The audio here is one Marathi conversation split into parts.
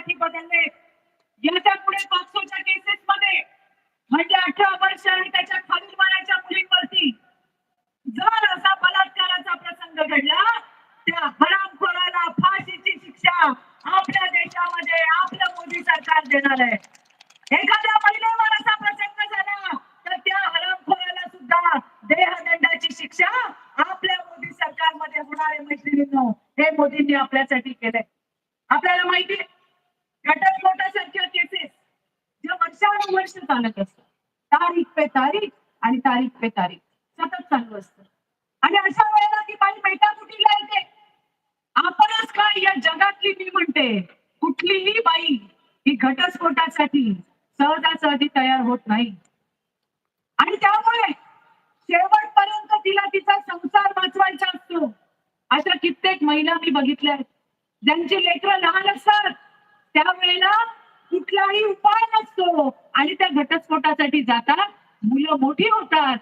साठी बदलले. याच्यापुढे पॉक्सोच्या केसेस मध्ये. म्हणजे अठरा वर्ष आणि त्याच्या खालील वयाच्या मुलींवरती. जर असा बलात्काराचा प्रसंग घडला त्या हरामखोराला फाशीची शिक्षा आपल्या देशामध्ये आपलं मोदी सरकार देणार आहे. एखाद्या महिलेवर असा प्रसंग झाला तर त्या हरामखोराला सुद्धा देहदंडाची शिक्षा आपल्या मोदी सरकारमध्ये होणार आहे मैत्रिणींनो. हे मोदींनी आपल्यासाठी केलंय. आपल्याला माहिती आहे? घटस्फोटासारख्या केसेस ज्या वर्षानुवर्ष चालत असतात. तारीख पे तारीख आणि तारीख पे तारीख. सतत चालू असतं. आणि अशा वेळेला ती बाई मेटाकुटीला येते आपणच काय या जगातली मी म्हणते कुठलीही बाई ही घटस्फोटासाठी सहजासहजी तयार होत नाही. आणि त्यामुळे शेवटपर्यंत तिला तिचा संसार वाचवायचा असतो. अशा कित्येक महिला मी बघितल्या आहेत. ज्यांची लेकरं लहान असतात त्यावेळेला कुठलाही उपाय नसतो. आणि त्या घटस्फोटासाठी जातात मुलं मोठी होतात.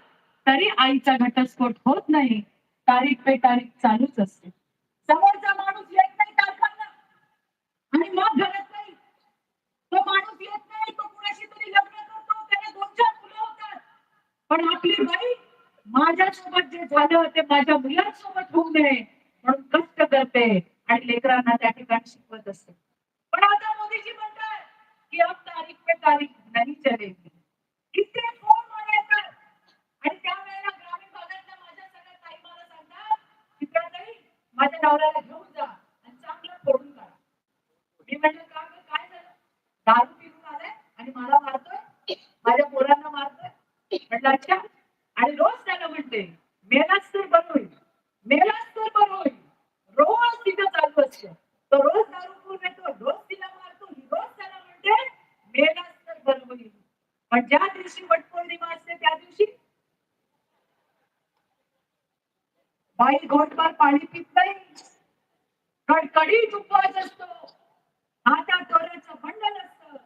तरी आईचा घटस्फोट होत नाही. तारीख पे तारीख चालूच असते. समोरचा माणूस येत नाही तारखांना आणि मग घडत नाही. तो माणूस येत नाही तो कुणाशी तरी लग्न करतो त्याला दोन चार मुलं होतात. पण आपली बाई माझ्यासोबत जे झालं ते माझ्या मुलांसोबत होऊ नये म्हणून कष्ट करते आणि लेकरांना त्या ठिकाणी शिकवत असते पण आता मोदीजी म्हणतात की अब तारीख पे चलेगी किती फोन मला येतात आणि त्यावेळेला ग्रामीण भागातल्या माझ्या सगळ्या ताई मला सांगतात चित्राताई माझ्या नवऱ्याला घेऊन जा आणि चांगलं फोडून काढा. मी म्हणलं का काय झालं? दारू पिऊन आलाय आणि मला मारतोय? माझ्या पोरांना मारतोय? म्हटलं अच्छा. आणि रोज त्याला म्हणते मेलाच तर बरं होईल मेलाच तर बरं होईल. रोज तिथं चालू असतं. तो रोज दारू पिऊन येतो रोज तिला मारतो ही रोज त्याला म्हणते मेलाच तर बरं होईल पण ज्या दिवशी वटपौर्णिमा असते त्या दिवशी बाई घोटभर पाणी पित नाही. कडकडीत उपवास असतो. हातात दोऱ्याचं बंडल असतं.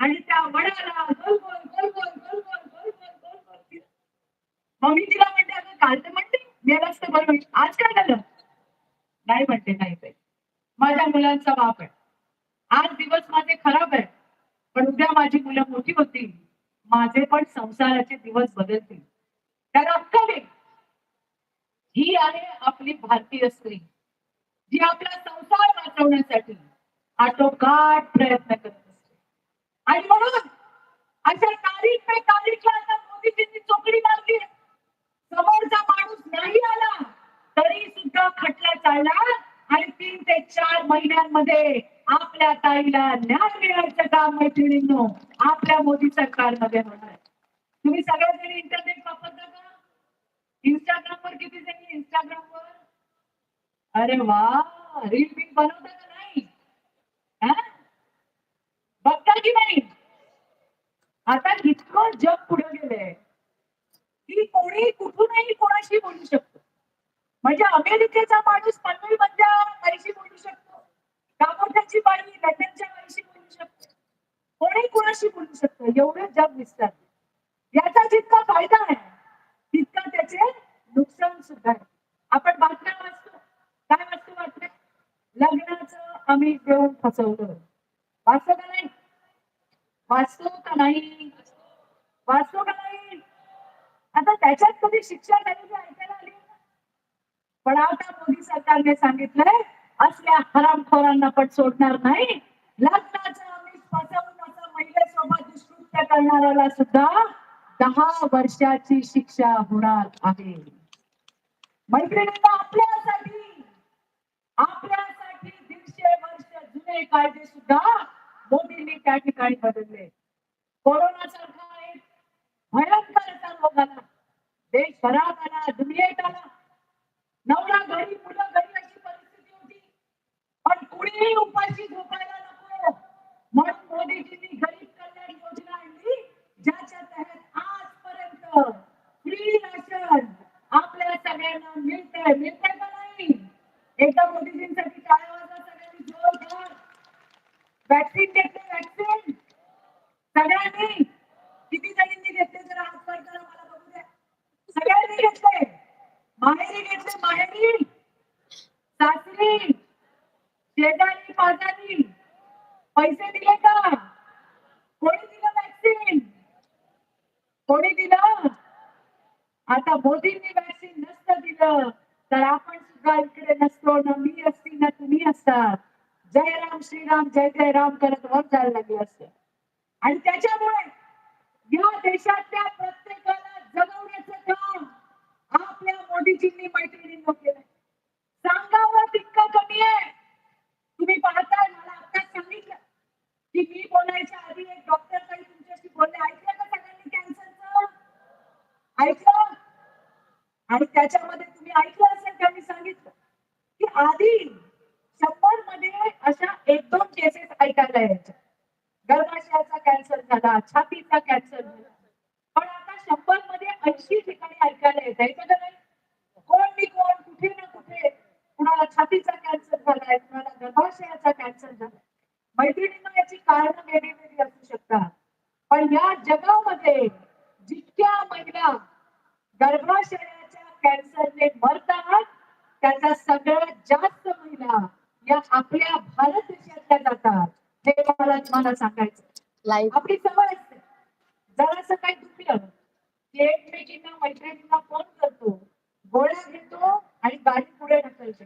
आणि त्या वडाला गोल गोल गोल गोल गोल गोल गोल गोल गोल गोल मी तिला म्हणते अगं काल तर म्हणते मेलाच असतं बरं होईल आज काय झालं? नाही म्हणते नाही ते माझ्या मुलांचा बाप आहे. आज दिवस माझे खराब आहे पण उद्या माझी मुलं मोठी होतील. माझे पण संसाराचे दिवस बदलतील. त्याला अक्कल ही आहे आपली भारतीय स्त्री. जी आपला संसार वाचवण्यासाठी आटोकाट प्रयत्न करत असते. आणि म्हणून अशा तारीख पे तारीखला आता मोदीजींनी चोकडी मारली समोरचा माणूस नाही आला तरी सुद्धा खटला चालला आणि तीन ते चार महिन्यांमध्ये आपल्या ताईला न्याय मिळायचं काम मैत्रिणींनो आपल्या मोदी सरकारमध्ये होणार तुम्ही तुम्ही जणी इंटरनेट वापरता का? इंस्टाग्रामवर किती जणी इंस्टाग्रामवर अरे वा रील बिल बनवता का नाही? बघता की नाही? आता इतकं जग पुढे गेलंय. की कोणी कुठूनही कोणाशी बोलू शकतो. म्हणजे अमेरिकेचा माणूस पनवेल मधल्या काहीशी बोलू शकतो. दामोदरची बाई लंडनच्या बाईशी बोलू शकतो. कोणी कोणाशी बोलू शकतो. एवढं जग विस्तार याचा जितका फायदा आहे तितका त्याचे नुकसान सुद्धा आहे. आपण बातम्या वाचतो. काय वाचतो बातम्या? लग्नाचं आम्ही देऊन फसवलं. वाचतो का नाही? वाचतो का नाही? वाचतो का नाही? आता त्याच्यात कधी शिक्षा झाली ऐकायला आली? पण आता मोदी सरकारने सांगितलंय असल्या हरामखोरांना पण सोडणार नाही. लग्नाचं आम्ही फसवून महिलेसोबत दुष्कृत्य करणाऱ्याला सुद्धा दहा वर्षाची शिक्षा होणार आहे. मैत्रिणींना आपल्यासाठी आपल्यासाठी दीडशे वर्ष जुने कायदे सुद्धा मोदींनी त्या ठिकाणी बदलले. कोरोना सारखा एक भयंकर सर्व झाला आला देशभरात आला दुनियेत आला नवरा घरी मुलं घरी अशी परिस्थिती होती पण कुणीही उपाशी झोपायला नको. म्हणून मोदीजींनी गरीब कल्याण योजना आणली ज्याच्या तहत आजपर्यंत फ्री राशन आपल्या सगळ्यांना मिळतंय मिळतंय का नाही एकदा मोदीजींसाठी टाळ्या वाजवा सगळ्यांनी जोरदार वॅक्सिन घेतली वॅक्सिन सगळ्यांनी किती जणांनी घेतले जरा हात वर करा मला बघू द्या सगळ्यांनी घेतले माहेरी घेतले माहेरी सासरी शेजारी पाजारी पैसे दिले का? कोणी दिलं वॅक्सिन कोणी दिलं? आता मोदींनी वॅक्सिन नसतं दिलं. तर आपण सुद्धा इकडे नसतो ना मी असती ना तुम्ही असता. जय राम श्रीराम जय जय राम करत वर जायला लागले असते. आणि त्याच्यामुळे या देशातल्या प्रत्येकाला जगवण्याचं काम आपल्या मोदीजींनी मैत्रिणींना केलं सांगावं तितकं कमी आहे. तुम्ही पाहताय मला आत्ताच सांगितलं. की मी बोलायच्या आधी एक डॉक्टर काही तुमच्याशी बोलले. ऐकलं का सगळ्यांनी कॅन्सरचं ऐकलं? आणि त्याच्यामध्ये तुम्ही ऐकलं असेल त्यांनी सांगितलं. की आधी शंभरमध्ये अशा एक दोन केसेस ऐकायला यायच्या. गर्भाशयाचा कॅन्सर झाला छातीचा कॅन्सर झाला पण आता शंभरमध्ये ऐंशी ठिकाणी ऐकायला येत आहे का नाही कोण मी कोण कुठे ना कुठे कुणाला छातीचा कॅन्सर झालाय कुणाला गर्भाशयाचा कॅन्सर झालाय मैत्रिणींना याची कारण वेगळी वेगळी असू शकतात पण या जगामध्ये जितक्या महिला गर्भाशयाच्या कॅन्सरने मरतात त्याचा सगळ्यात जास्त महिला या आपल्या भारत देशातल्या जातात. हे मला तुम्हाला सांगायचं आपली सवय असते जरासं काही दुखलं की एकमेकींना मैत्रिणींना फोन करतो गोळ्या घेतो आणि गाडी पुढे ढकलते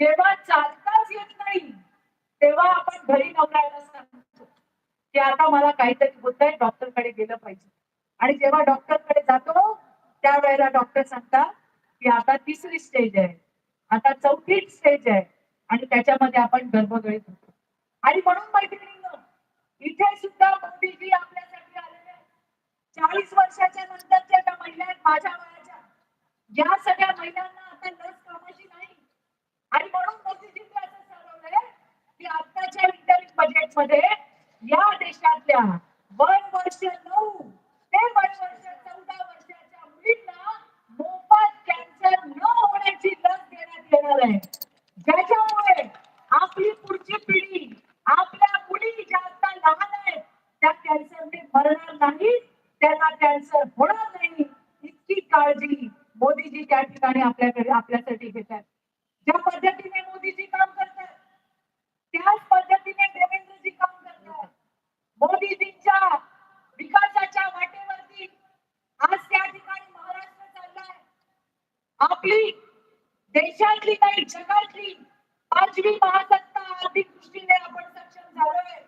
जेव्हा चालताच येत नाही तेव्हा आपण घरी नवऱ्याला सांगतो की आता मला काहीतरी होत आहे डॉक्टरकडे गेलं पाहिजे आणि जेव्हा डॉक्टरकडे जातो त्यावेळेला डॉक्टर सांगतात की आता तिसरी स्टेज आहे आता चौथी स्टेज आहे आणि त्याच्यामध्ये आपण गर्भगळीत होतो आणि म्हणून मैत्रिणींनो इथे सुद्धा मोदीजी आपल्यासाठी आलेले आहेत. चाळीस नंतरच्या ज्या महिला आहेत माझ्या वयाच्या. या सगळ्या महिलांना आता लस कामाची नाही आणि म्हणून मोदीजींनी असं ठरवलंय की आत्ताच्या इंटरिम बजेटमध्ये या देशातल्या वन वर्ष नऊ ते वन वर्ष चौदा वर्षाच्या मुलींना मोफत कॅन्सर न होण्याची लस देण्यात येणार आहे ज्याच्यामुळे आपली पुढची पिढी आपल्या मुली ज्या आता लहान आहेत त्या कॅन्सरने मरणार नाही त्यांना कॅन्सर होणार नाही इतकी काळजी मोदीजी त्या ठिकाणी आपल्याकडे आपल्यासाठी घेतात. ज्या पद्धतीने मोदीजी काम करतात त्याच पद्धतीने देवेंद्रजी काम करतात. मोदीजींच्या विकासाच्या वाटेवरती आज त्या ठिकाणी महाराष्ट्र चाललाय. आपली देशातली नाही जगातली पाचवी महासत्ता आर्थिक दृष्टीने आपण सक्षम झालोय.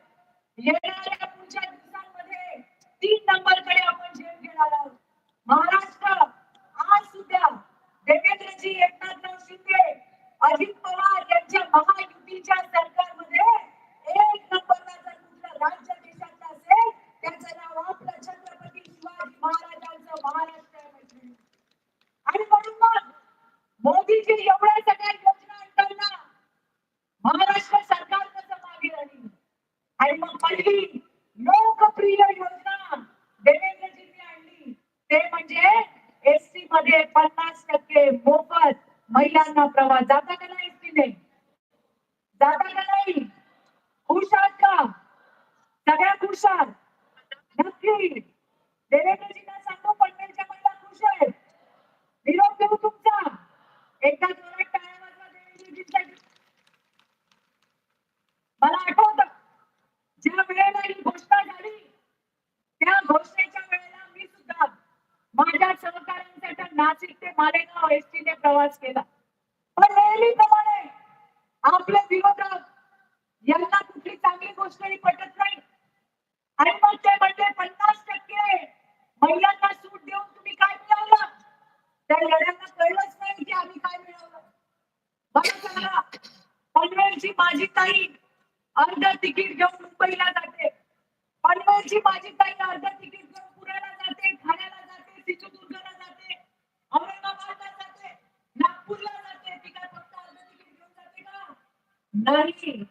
येणाऱ्या पुढच्या दिवसांमध्ये तीन नंबरकडे आपण झेप घेणार आहोत. महाराष्ट्र आज देवेंद्रजी एकनाथराव शिंदे अजित पवार यांच्या महायुतीच्या सरकारमध्ये एक नंबरला जर कुठलं राज्य देशातलं असेल त्याचं नाव आपलं छत्रपती शिवाजी महाराजांचं महाराष्ट्र आहे मैत्रिणी. आणि म्हणून मग मोदीजी एवढ्या सगळ्या योजना आणताना महाराष्ट्र सरकार कसं मागे राहील आणि मग पहिली लोकप्रिय योजना देवेंद्रजींनी आणली ते म्हणजे एसटी मध्ये पन्नास टक्के मोफत महिलांना प्रवास जाता का नाही एसटी ने जाता का नाही खुश आहात का सगळ्या खुश आहात नक्की देवेंद्रजींना सांगू पनवेलच्या महिला खुश आहेत निरोप देऊ तुमचा एकदा जोरात टाळ्या वाजवा देवेंद्रजींसाठी मला आठवत ज्या वेळेला ही घोषणा झाली त्या घोषणेच्या वेळेला मी सुद्धा माझ्या सहकाऱ्यांसाठी नाशिक ते मालेगाव एसटी ने प्रवास केला. पण नेहमीप्रमाणे आपले विरोधक यांना कुठली चांगली गोष्ट ही पटत नाही. आणि मग ते म्हणजे पन्नास टक्के महिलांना सूट देऊन तुम्ही काय मिळवलं? त्या लढ्यांना कळलंच नाही की आम्ही काय मिळवलं. मला सांगा पनवेलची माझी ताई अर्ध तिकीट घेऊन मुंबईला जाते. पनवेलची माझी ताई अर्ध तिकीट घेऊन पुण्याला जाते ठाण्याला जाते सिंधुदुर्गला जाते. औरंगाबादला नागपूरला जाते. ती काय फक्त अर्ध तिकीट घेऊन जाते का? नाही.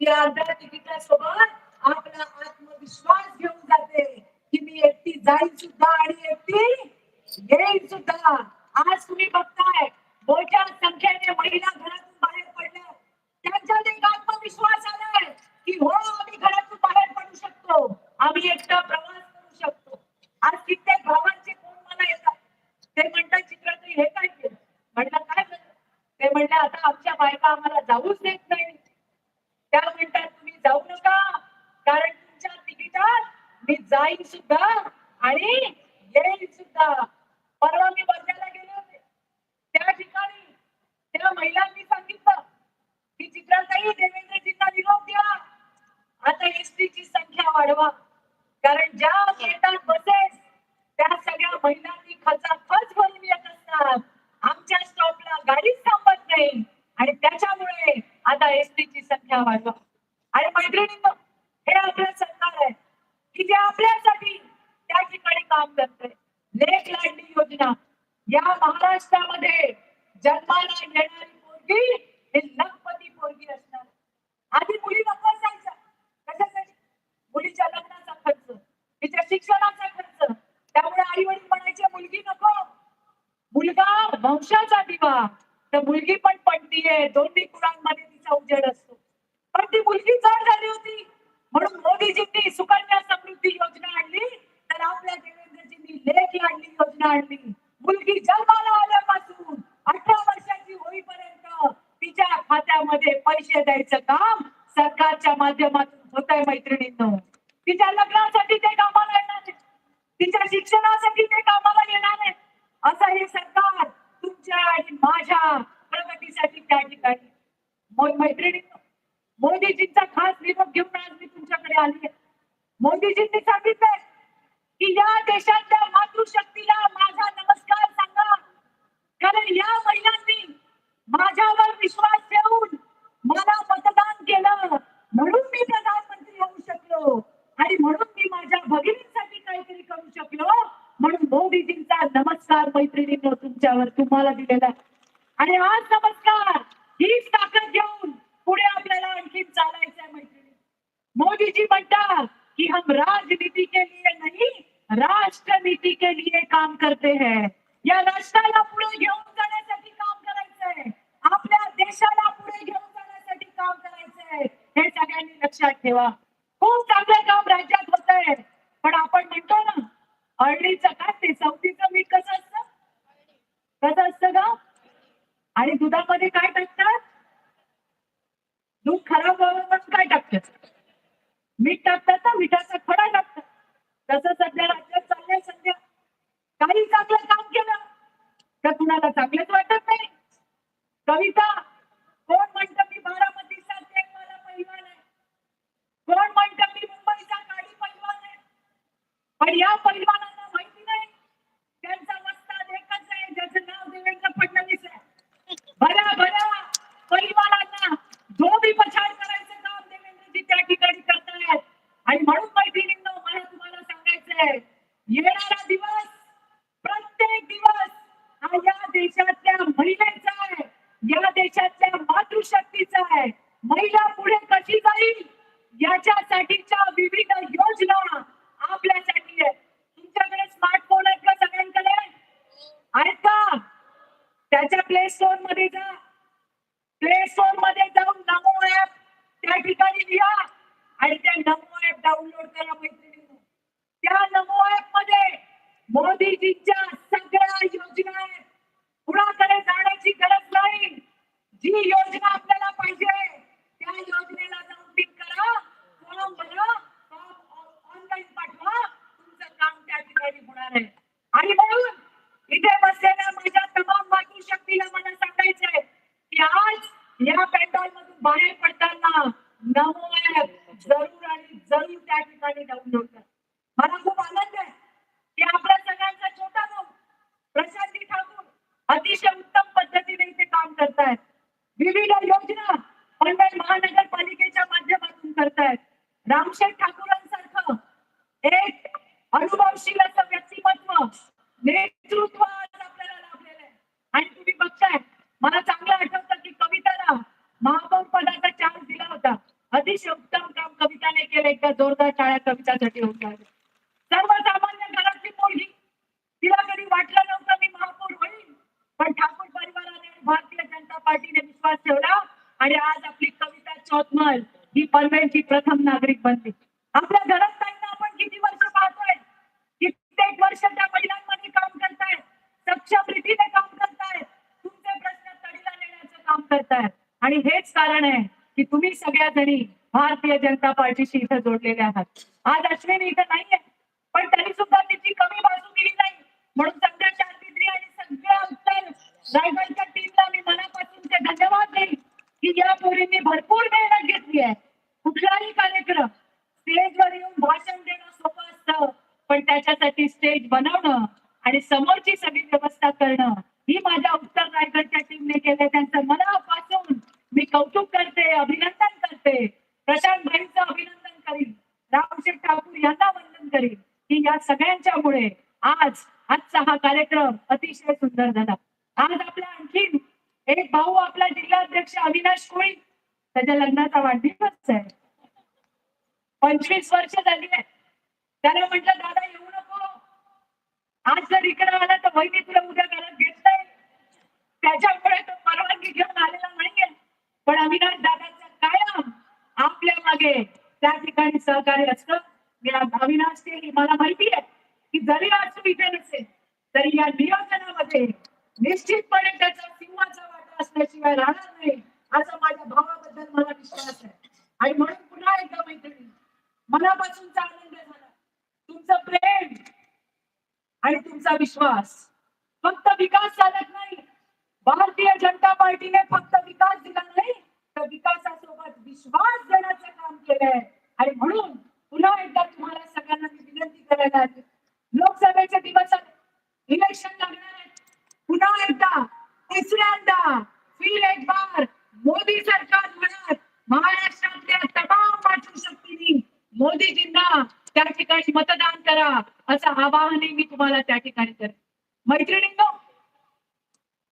ती अर्ध्या तिकिटासोबत आपला आत्मविश्वास घेऊन जाते. की मी एकटी जाईल सुद्धा आणि एकटी येईल सुद्धा आज तुम्ही बघताय मोठ्या संख्येने महिला घरातून बाहेर पडल्या. त्यांच्यात एक आत्मविश्वास आलाय की हो आम्ही घरातून बाहेर पडू शकतो. आम्ही एकटा प्रवास करू शकतो. आज कित्येक भावांचे फोन मला येतात. ते म्हणतात चित्राताई हे काय आता आमच्या बायका आम्हाला जाऊच देत नाही. त्या म्हणतात तुम्ही जाऊ नका. कारण तुमच्या तिकिटात मी जाईन सुद्धा आणि मैत्रिणींची संख्या वाढवा. आणि मैत्रिणींनो हे आपलं सरकार आहे. की जे आपल्यासाठी त्या ठिकाणी काम करते लेख लाडली योजना. या महाराष्ट्रामध्ये जन्माला येणारी पोरगी हे लखपती पोरगी असणार. आधी मुली नको असायच्या. कशासाठी? मुलीच्या लग्नाचा खर्च. तिच्या शिक्षणाचा खर्च. त्यामुळे आई वडील म्हणायचे मुलगी नको. मुलगा वंशाचा दिवा. तर मुलगी पण पडतीये. दोन्ही कुळांमध्ये तिचा उजेड असतो. पण ती मुलगी जड झाली होती. म्हणून मोदीजींनी सुकन्या समृद्धी योजना आणली. तर आपल्या देवेंद्रजींनी लेख लाडली योजना आणली. मुलगी जन्माला आल्यापासून अठरा वर्षाची होईपर्यंत तिच्या खात्यामध्ये पैसे द्यायचं काम सरकारच्या माध्यमातून होत आहे मैत्रिणींनो. तिच्या लग्नासाठी ते कामाला येणार आहे. तिच्या शिक्षणासाठी ते कामाला येणार आहे असं हे सरकार तुमच्या आणि माझ्या प्रगतीसाठी त्या ठिकाणी मग मैत्रिणींनो मोदीजींचा खास निरोप घेऊन आज मी तुमच्याकडे आली आहे मोदीजींनी सांगितलंय की या देशातल्या मातृशक्तीला माझा नमस्कार सांगा कारण या महिलांनी माझ्यावर विश्वास ठेवून मला मतदान केलं म्हणून मी प्रधानमंत्री होऊ शकलो आणि म्हणून मी माझ्या भगिनींसाठी काहीतरी करू शकलो म्हणून मोदीजींचा नमस्कार मैत्रिणींनो तुमच्यावर तुम्हाला दिलेला आणि आज नमस्कार हीच ताकद घेऊन पुढे आपल्याला आणखी चालायचं मैत्रिणी. मोदीजी म्हणतात की हम राजनीति के लिए नहीं राष्ट्रनीति के लिए काम करते हैं. या राष्ट्राला पुढे घेऊन जाण्यासाठी काम करायचंय. आपल्या देशाला पुढे घेऊन जाण्यासाठी काम करायचंय. हे सगळ्यांनी लक्षात ठेवा. खूप चांगलं काम राज्यात होत आहे पण आपण म्हणतो ना अळणीचं काय ते चौथीचं मीठ कसं असतं? कसं असतं का आणि दुधामध्ये काय टाकतात? दूध खराब व्हावं काय टाकतात? मीठ टाकतात ना मिठाचा खडा टाकतात. तसं सध्या राज्यात चाललंय सध्या. काही चांगलं काम केलं तर कुणाला चांगलंच वाटत नाही. कविता कोण म्हणतं मी बारामतीचा मला पैलवान आहे? कोण म्हणतं मी मुंबईचा काही पैलवान आहे? पण या पैलवानांना माहिती नाही. त्यांचा ज्याचं नाव देवेंद्र फडणवीस आहे. भल्या भल्या परिवारांना धोबी पछाड करायचं काम देवेंद्रजी त्या ठिकाणी करतायत आणि म्हणून मैत्रिणींनो मला तुम्हाला सांगायचंय येणारा दिवस प्रत्येक दिवस हा या देशातल्या महिलेचा आहे या देशातल्या मातृशक्तीचा आहे महिला पुढे कशी जाईल याच्यासाठीच्या विविध योजना आपल्यासाठी आहे तुमच्याकडे स्मार्टफोन आहेत का सगळ्यांकडे आहेत का त्याच्या प्ले स्टोरमध्ये जा प्ले स्टोरमध्ये जाऊन नमो ऍप त्या ठिकाणी लिहा आणि त्या नमो ऍप डाउनलोड करा मैत्रिणींनो त्या नमो ऍपमध्ये मोदीजींच्या सगळ्या योजना आहेत कुणाकडे जाण्याची गरज नाही. जी योजना आपल्याला पाहिजे त्या योजनेला जाऊन टिक करा फॉर्म भरा ऑनलाईन पाठवा तुमचं काम त्या ठिकाणी होणार आहे आणि म्हणून इथे बसलेल्या माझ्या तमाम मातृशक्तीला मला सांगायचं आहे की आज या पॅन्डॉल मधून बाहेर पडताना नमो ऍप जरूर आणि जरूर त्या ठिकाणी डाउनलोड करा मला खूप आनंद आहे की आपल्या सगळ्यांचा छोटा भाऊ प्रशांती ठाकूर अतिशय उत्तम पद्धतीने इथे काम करतायत विविध योजना पनवेल महानगरपालिकेच्या माध्यमातून करतायत रामशेठ ठाकूरांसारखं एक अनुभवशील असं व्यक्तिमत्व नेतृत्व आज आपल्याला लाभलेलं आहे आणि तुम्ही बघताय मला चांगलं आठवतं की कविताला महापौर पदाचा चान्स दिला होता अतिशय उत्तम काम कविताने केलं एकदा जोरदार टाळ्या कवितासाठी होत्या सर्वसामान्य घरातली पोरगी तिला कधी वाटलं नव्हतं मी महापौर होईल पण ठाकूर परिवाराने आणि भारतीय जनता पार्टीने विश्वास ठेवला आणि आज आपली कविता चौथमल ही पनवेलची प्रथम नागरिक बनली आपल्या घरात आपण किती वर्ष पाहतोय? कित्येक वर्ष त्या महिलांमध्ये काम करतायत सक्षम रीतीने काम करतायत तुमचे प्रश्न तडीला नेण्याचं काम करतायत आणि हेच कारण आहे की तुम्ही सगळ्या जणी भारतीय जनता पार्टीशी इथं जोडलेले आहात. आज अश्विनी इथं नाहीये पण तरी सुद्धा तिची कमी बाजू दिली नाही. म्हणून सगळ्या शांतिद्री आणि सगळ्या उत्तर रायगडच्या टीमला मी मनापासून ते धन्यवाद देईन की या पोरींनी भरपूर मेहनत घेतली आहे. कुठलाही कार्यक्रम स्टेजवर येऊन भाषण देणं सोपं असतं पण त्याच्यासाठी स्टेज बनवणं आणि समोरची सगळी व्यवस्था करणं ही माझ्या उत्तर रायगडच्या टीमने केलं त्यांचं मनापासून मी कौतुक करते अभिनंदन करते. प्रशांत भाईंचं अभिनंदन करीन. रामशेठ ठाकूर यांना वंदन करीन. की या सगळ्यांच्यामुळे आज आजचा हा कार्यक्रम अतिशय सुंदर झाला. आज आपला आणखीन एक भाऊ आपला जिल्हाध्यक्ष अविनाश कोळी. त्याच्या लग्नाचा वाढदिवस आहे. पंचवीस वर्ष झाली आहे. त्याला म्हटलं दादा येऊ नको. आज जर इकडे आला तर वहिनी तुला उद्या घरात घेत नाही त्याच्यामुळे तो परवानगी घेऊन आलेला नाहीये. पण अविनाश दादाचा कायम आपल्या मागे त्या ठिकाणी सहकार्य असतं. मी अविनाश ते मला माहिती आहे की जरी आज तू इथे नसेल तरी या नियोजनामध्ये निश्चितपणे त्याचा सिंहाचा वाटा असल्याशिवाय राहणार नाही असा माझ्या भावाबद्दल मला विश्वास आहे. आणि म्हणून पुन्हा एकदा मैत्रिणी मनापासूनचा आनंद झाला तुमचं प्रेम आणि तुमचा विश्वास फक्त विकास चालत नाही. भारतीय जनता पार्टीने फक्त विकास दिला नाही तर विकासासोबत विश्वास देण्याचं काम केलंय. आणि म्हणून पुन्हा एकदा तुम्हाला सगळ्यांना मी विनंती करायला आली. लोकसभेचे दिवस इलेक्शन लागणार आहेत. पुन्हा एकदा तिसऱ्यांदा फिर एक बार मोदी सरकार म्हणत महाराष्ट्रातल्या तमाम मातृ मोदीजींना त्या ठिकाणी मतदान करा असं आवाहनही मी तुम्हाला त्या ठिकाणी करते मैत्रिणींनो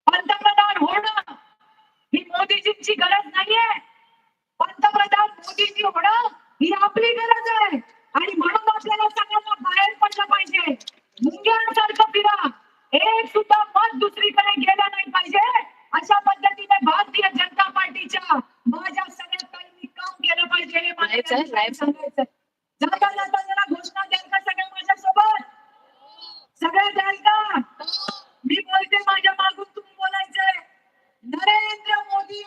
पंतप्रधान होणं ही मोदीजींची गरज नाहीये. पंतप्रधान मोदीजी होणं ही आपली गरज आहे. आणि म्हणून आपल्याला सगळ्यांना बाहेर पडलं पाहिजे. मुंग्यांसारखं फिरा. एक सुद्धा मत दुसरीकडे गेलं नाही पाहिजे. अशा पद्धतीने भारतीय जनता पार्टीच्या माझ्या सगळ्या काम केलं पाहिजे हे मला. सांगायचं जाता जाता जरा घोषणा द्याल का सगळ्या माझ्यासोबत? सगळ्या द्याल का? मी बोलते माझ्या मागून तुम्ही बोलायचंय नरेंद्र मोदी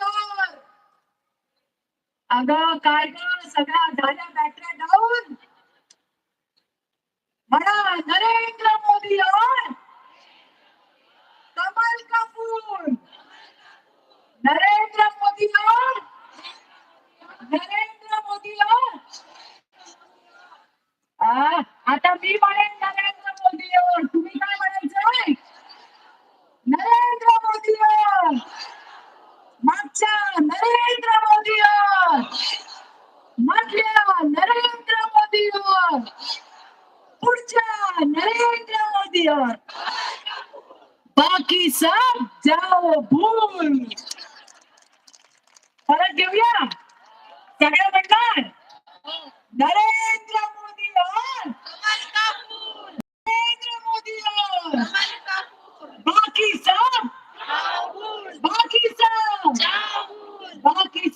अग काय ग? सगळ्या झाल्या बॅटऱ्या डाऊन म्हणा नरेंद्र मोदी कमल का नरेंद्र मोदी नरेंद्र मोदी आता मी म्हणेन नरेंद्र मोदी तुम्ही काय म्हणाल नरेंद्र मोदी और मागच्या नरेंद्र मोदी और मधल्या नरेंद्र मोदी और पुढच्या नरेंद्र मोदी और बाकी सब जाओ भूल परत घेऊया सगळं म्हणणार नरेंद्र मोदी और नरेंद्र मोदी और बाकी सब बाकी सब बाकी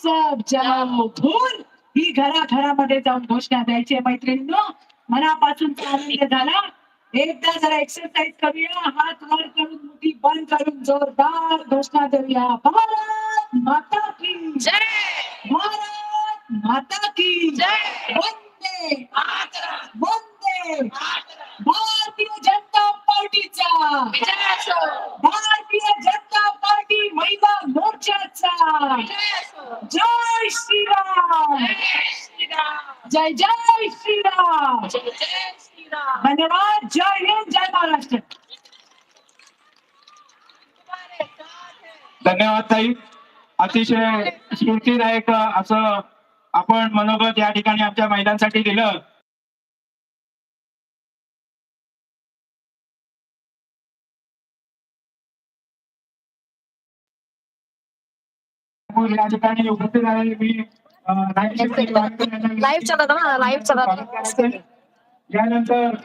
भूल ही घराघरामध्ये जाऊन घोषणा द्यायची आहे मैत्रिणींनो. मनापासून आनंद झाला. एकदा जरा एक्सरसाइज करूया. हात वर करून मुठी बंद करून जोरदार घोषणा देऊया. भारत माता की जय! भारत माता की जय! वंदे भारतीय जनता पार्टीचा. भारतीय जनता पार्टी महिला मोर्चाचा. जय श्रीराम. जय जय जय श्रीराम. जय जय श्रीराम धन्यवाद. जय हिंद जय महाराष्ट्र. धन्यवाद ताई. अतिशय स्फूर्तीदायक असं आपण मनोगत या ठिकाणी आमच्या महिलांसाठी दिलं. या ठिकाणी उपस्थित झालेले मी लाईव्ह चला ना लाईव्ह चला स्वागत करायचं आहे. यानंतर